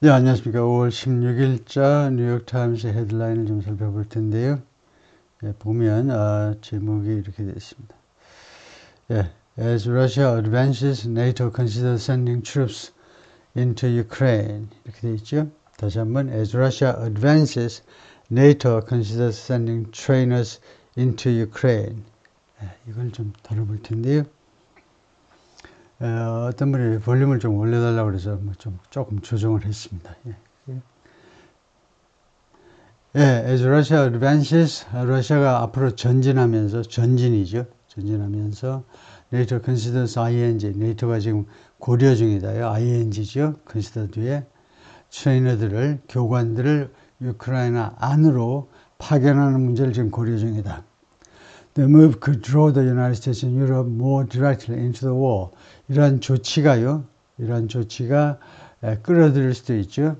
네, 안녕하십니까. 5월 16일자 뉴욕타임스 헤드라인을 좀 살펴볼 텐데요. 예, 보면, 아, 제목이 이렇게 되어 있습니다. 예, As Russia advances, NATO considers sending troops into Ukraine. 이렇게 되어 있죠. 다시 한번, As Russia advances, NATO considers sending trainers into Ukraine. 예, 이걸 좀 다뤄볼 텐데요. 어, 떤 분이 볼륨을 좀 올려달라고 그래서 뭐 좀 조금 조정을 했습니다. 예. 예, as Russia advances, 러시아가 앞으로 전진하면서, 전진이죠. 전진하면서, NATO considers ING, NATO가 지금 고려 중이다요. ING죠. consider 뒤에 트레이너들을, 교관들을 우크라이나 안으로 파견하는 문제를 지금 고려 중이다. The move could draw the United States and Europe more directly into the war. 이러한 조치가요. 이러한 조치가 끌어들일 수도 있죠.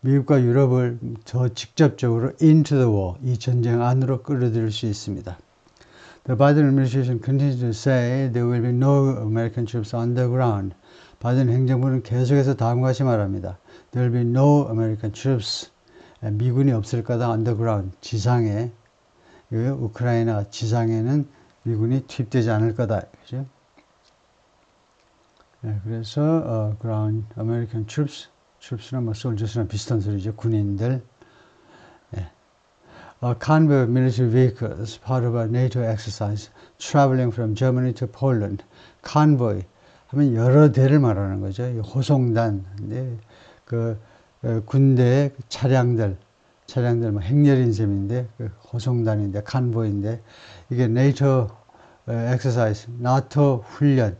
미국과 유럽을 더 직접적으로 into the war, 이 전쟁 안으로 끌어들일 수 있습니다. The Biden administration continues to say there will be no American troops on the ground. 바이든 행정부는 계속해서 다음과 같이 말합니다. There will be no American troops. 미군이 없을 거다 on the ground, 지상에 그 우크라이나 지상에는 미군이 투입되지 않을 거다. 그죠? 네, 그래서 어, ground American troops, troops나 뭐 soldiers나 비슷한 소리죠. 군인들. 네. A convoy of military vehicles, part of a NATO exercise, traveling from Germany to Poland. convoy 하면 여러 대를 말하는 거죠. 호송단, 네. 그 어, 군대 차량들, 차량들 뭐 행렬인 셈인데 그 호송단인데 칸보인데 이게 네이처 엑서사이즈 나토 훈련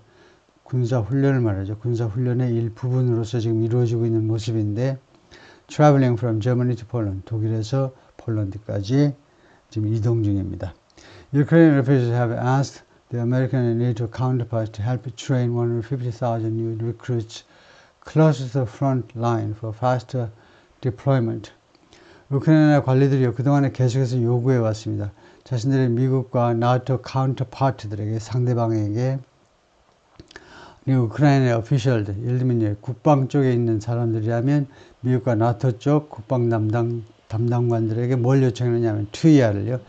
군사 훈련을 말하죠. 군사 훈련의 일부분으로서 지금 이루어지고 있는 모습인데 traveling from Germany to Poland 독일에서 폴란드까지 지금 이동 중입니다. Ukrainian officials have asked the American and NATO counterparts to help train 150,000 new recruits closer to the front line for faster deployment. 우크라이나 관리들이 그동안에 계속해서 요구해 왔습니다. 자신들의 미국과 나토 카운터파트들에게 상대방에게 우크라이나의 오피셜들, 예를 들면 국방 쪽에 있는 사람들이라면 미국과 나토 쪽 국방 담당 담당관들에게 뭘 요청했냐면 투이아를요.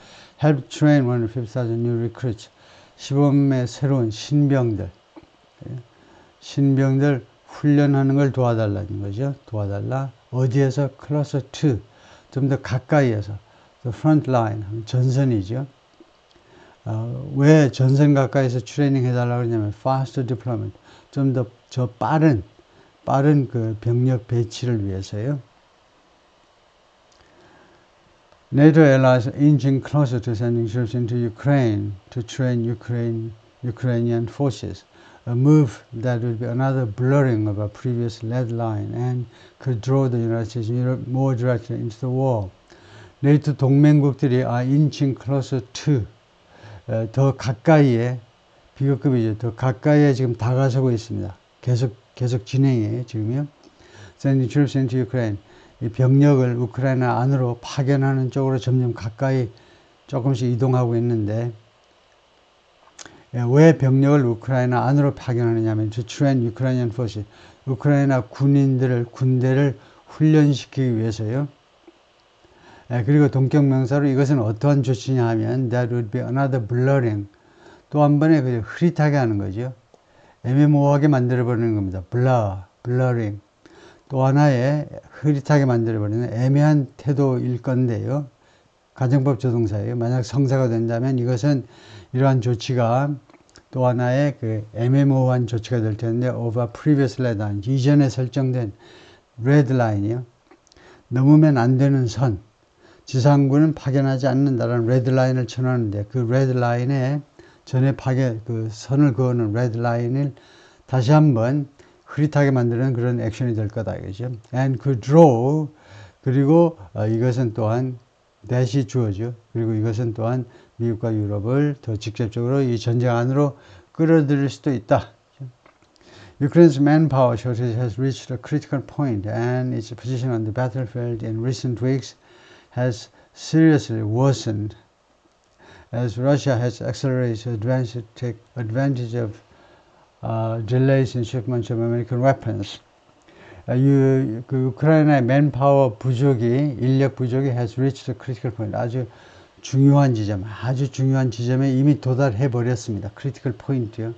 Help train 150,000 new recruits. 시범의 새로운 신병들, 신병들 훈련하는 걸 도와달라는 거죠. 도와달라. 어디에서 closer to 좀더 가까이에서 the front line 전선이죠. 어, 왜 전선 가까이서 트레이닝 해달라고 그러냐면 faster deployment 좀 더 저 빠른 빠른 그 병력 배치를 위해서요. NATO allies inching closer to sending troops into Ukraine to train Ukraine, Ukrainian forces, a move that would be another blurring of a previous lead line and could draw the United States and Europe more directly into the war. 네이토 동맹국들이 are inching closer to 더 가까이에 비교급이죠. 더 가까이에 지금 다가서고 있습니다. 계속 계속 진행해요. 지금요. Sending troops. 이 병력을 우크라이나 안으로 파견하는 쪽으로 점점 가까이 조금씩 이동하고 있는데 왜 병력을 우크라이나 안으로 파견하느냐면 to train Ukrainian 우크라이나 군인들을 군대를 훈련시키기 위해서요. 그리고 동격명사로 이것은 어떠한 조치냐 하면 that would be another blurring 또 한 번에 그 흐릿하게 하는 거죠. 애매모호하게 만들어버리는 겁니다. blur, blurring 또 하나의 흐릿하게 만들어버리는 애매한 태도일 건데요. 가정법 조동사예요. 만약 성사가 된다면 이것은 이러한 조치가 또 하나의 그 애매모호한 조치가 될 텐데 over previous line 이전에 설정된 red line이요. 넘으면 안 되는 선 지상군은 파견하지 않는다라는 레드 라인을 쳐놓는데 그 레드 라인에 전에 파견 그 선을 그어놓은 레드 라인을 다시 한번 흐릿하게 만드는 그런 액션이 될 거다 이거죠. And 그 draw 그리고 어, 이것은 또한 대시 주어죠. 그리고 이것은 또한 미국과 유럽을 더 직접적으로 이 전쟁 안으로 끌어들일 수도 있다. Ukraine's manpower shortage has reached a critical point and its position on the battlefield in recent weeks has seriously worsened as Russia has accelerated advance to take advantage of uh, delays in shipments of American weapons. 아, 유- 그 우크라이나의 맨파워 부족이 인력 부족이 has reached the critical point 아주 중요한 지점 아주 중요한 지점에 이미 도달해 버렸습니다. 크리티컬 포인트요.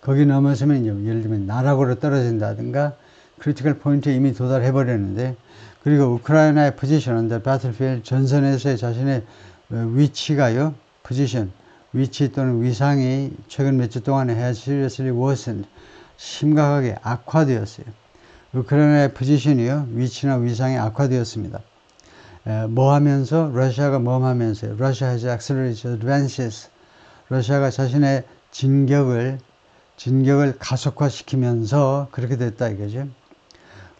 거기 넘어서면 예를 들면 나락으로 떨어진다든가 크리티컬 포인트에 이미 도달해 버렸는데 그리고 우크라이나의 포지션 the battlefield 전선에서의 자신의 어, 위치가요 포지션 위치 또는 위상이 최근 몇 주 동안에 seriously worsened 심각하게 악화되었어요. 우크라이나의 포지션이요 위치나 위상이 악화되었습니다. 에, 뭐 하면서 러시아가 뭐 하면서요 Russia has accelerated advances 러시아가 자신의 진격을 진격을 가속화시키면서 그렇게 됐다 이거죠.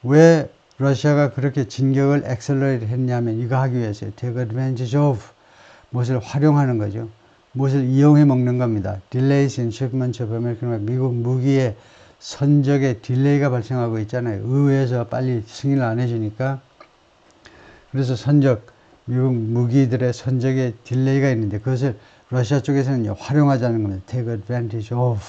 왜 러시아가 그렇게 진격을 엑셀러레이트 했냐면 이거 하기 위해서요. take advantage of 무엇을 활용하는 거죠. 무엇을 이용해 먹는 겁니다. delays in shipment of American 미국 무기의 선적에 딜레이가 발생하고 있잖아요. 의회에서 빨리 승인을 안 해주니까 그래서 선적 미국 무기들의 선적에 딜레이가 있는데 그것을 러시아 쪽에서는 활용하자는 겁니다. take advantage of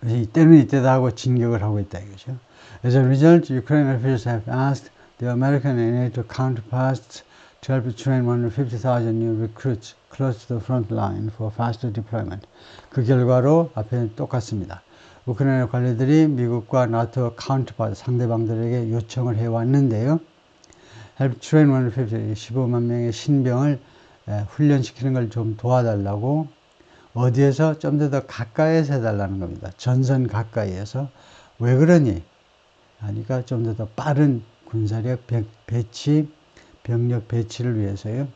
그래서 이때는 이때다 하고 진격을 하고 있다 이거죠. As a result, Ukraine officials have asked the American and NATO counterparts to help train 150,000 new recruits close to the front line for faster deployment. 그 결과로 앞에는 똑같습니다. 우크라이나 관리들이 미국과 나토 카운트파트 상대방들에게 요청을 해왔는데요. help train 150, 15만 명의 신병을 에, 훈련시키는 걸 좀 도와달라고 어디에서 좀 더 더 가까이에서 해달라는 겁니다. 전선 가까이에서. 왜 그러니? 하니까 좀 더 더 빠른 군사력 배- 배치, 병력 배치를 위해서요.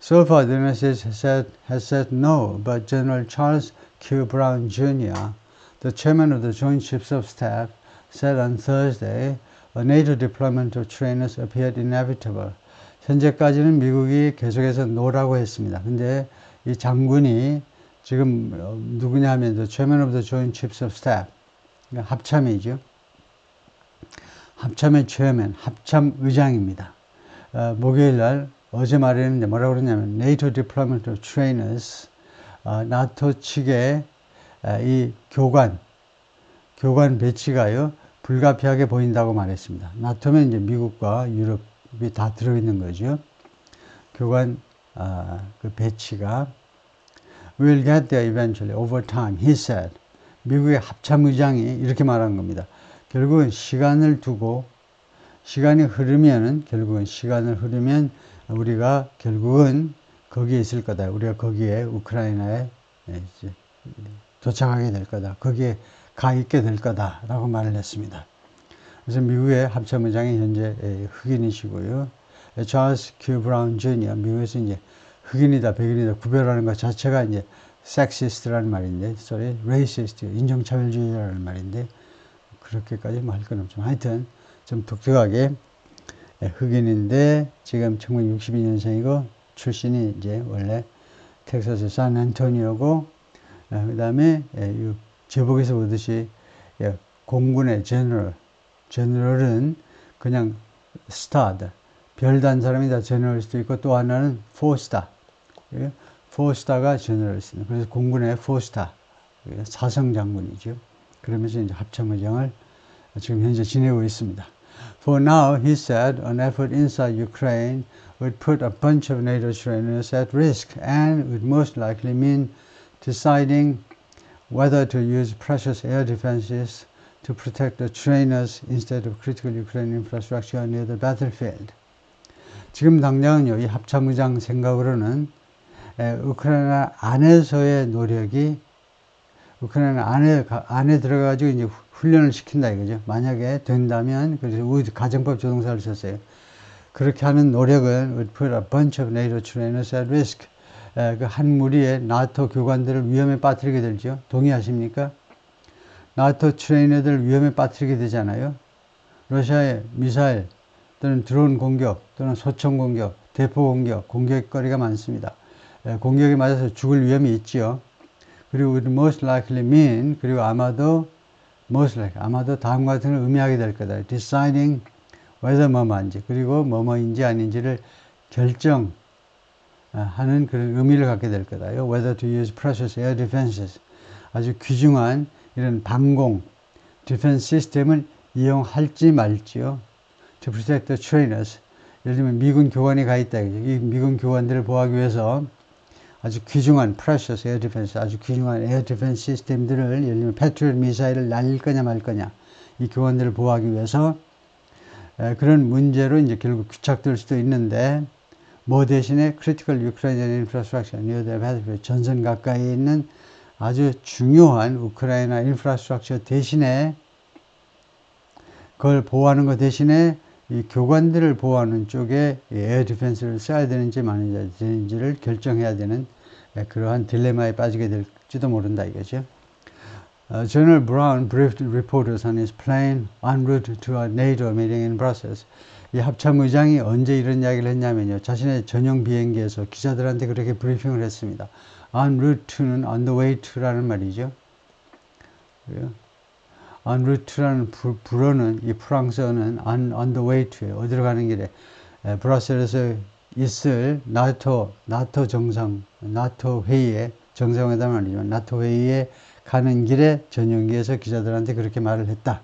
So far, the United States has said, has said no, but General Charles Q. Brown Jr., the chairman of the Joint Chiefs of Staff, said on Thursday a NATO deployment of trainers appeared inevitable. 현재까지는 미국이 계속해서 노라고 했습니다. 근데 이 장군이 지금 어, 누구냐 하면 the chairman of the Joint Chiefs of Staff, 그러니까 합참이죠. 합참의 chairman, 합참 의장입니다. 어, 목요일 날 어제 말했는데 뭐라고 그러냐면 NATO deployment of trainers, 어, 나토 측의 어, 이 교관, 교관 배치가요 불가피하게 보인다고 말했습니다. 나토면 이제 미국과 유럽이 다 들어있는 거죠. 교관 아, 그 배치가 We'll get there eventually over time, he said. 미국의 합참의장이 이렇게 말한 겁니다. 결국은 시간을 두고 시간이 흐르면은 결국은 시간을 흐르면 우리가 결국은 거기에 있을 거다. 우리가 거기에 우크라이나에 이제 도착하게 될 거다. 거기에 가 있게 될 거다라고 말을 했습니다. 그래서 미국의 합참의장이 현재 흑인이시고요. 찰스 큐 브라운 주니어 미국에서 이제 흑인이다 백인이다 구별하는 것 자체가 이제 섹시스트라는 말인데 sorry 레이시스트 인종차별주의라는 말인데 그렇게까지 뭐 할 건 없지만 하여튼 좀 독특하게 흑인인데 지금 1962년생이고 출신이 이제 원래 텍사스 산안토니오고 그 다음에 제복에서 보듯이 공군의 제너럴 제너럴은 그냥 스타다 별단 사람이 다 제너럴 수도 있고 또 하나는 포스타 포스타가 제너럴입니다. 그래서 공군의 포스타 사성 장군이죠. 그러면서 이제 합참 의장을 지금 현재 지내고 있습니다. For now, he said, an effort inside Ukraine would put a bunch of NATO trainers at risk and would most likely mean deciding whether to use precious air defenses to protect the trainers instead of critical Ukrainian infrastructure near the battlefield. 지금 당장은요, 이 합참의장 생각으로는 에, 우크라이나 안에서의 노력이 우크라이나 안에 안에 들어가지고 이제 훈련을 시킨다 이거죠. 만약에 된다면 그래서 가정법 조동사를 썼어요. 그렇게 하는 노력은 would put a bunch of NATO trainers at risk. 그 한 무리의 나토 교관들을 위험에 빠뜨리게 되죠. 동의하십니까? 나토 트레이너들 위험에 빠뜨리게 되잖아요. 러시아의 미사일 또는 드론 공격 또는 소총 공격, 대포 공격, 공격거리가 많습니다. 공격에 맞아서 죽을 위험이 있지요. 그리고 most likely mean 그리고 아마도 most likely 아마도 다음과 같은 걸 의미하게 될 거다. deciding whether 뭐뭐인지 그리고 뭐뭐인지 아닌지를 결정 하는 그런 의미를 갖게 될 거다요. whether to use precious air defenses 아주 귀중한 이런 방공 디펜스 시스템을 이용할지 말지요. To protect the trainers. 예를 들면 미군 교관이 가 있다. 이 미군 교관들을 보호하기 위해서 아주 귀중한 precious air defense, 아주 귀중한 에어 디펜스 시스템들을 예를 들면 패트리엇 미사일을 날릴 거냐 말 거냐 이 교관들을 보호하기 위해서 에, 그런 문제로 이제 결국 귀착될 수도 있는데 뭐 대신에 Ukrainian infrastructure near the battlefield 전선 가까이 있는 아주 중요한 우크라이나 인프라스트럭처 대신에 그걸 보호하는 것 대신에 이 교관들을 보호하는 쪽에 이 에어 디펜스를 써야 되는지 말아야 되는지를 결정해야 되는 예, 그러한 딜레마에 빠지게 될지도 모른다 이거죠. Uh, General Brown briefed reporters on his plane en route to a NATO meeting in Brussels. 이 합참의장이 언제 이런 이야기를 했냐면요. 자신의 전용 비행기에서 기자들한테 그렇게 브리핑을 했습니다. En route to는 on the way to라는 말이죠. 그래요. en route to라는 부, 불어는 이 프랑스어는 on, on the way to예요. 어디로 가는 길에 에, 브라셀에서 있을 나토 나토 정상 나토 회의에 정상회담 아니지만 나토 회의에 가는 길에 전용기에서 기자들한테 그렇게 말을 했다.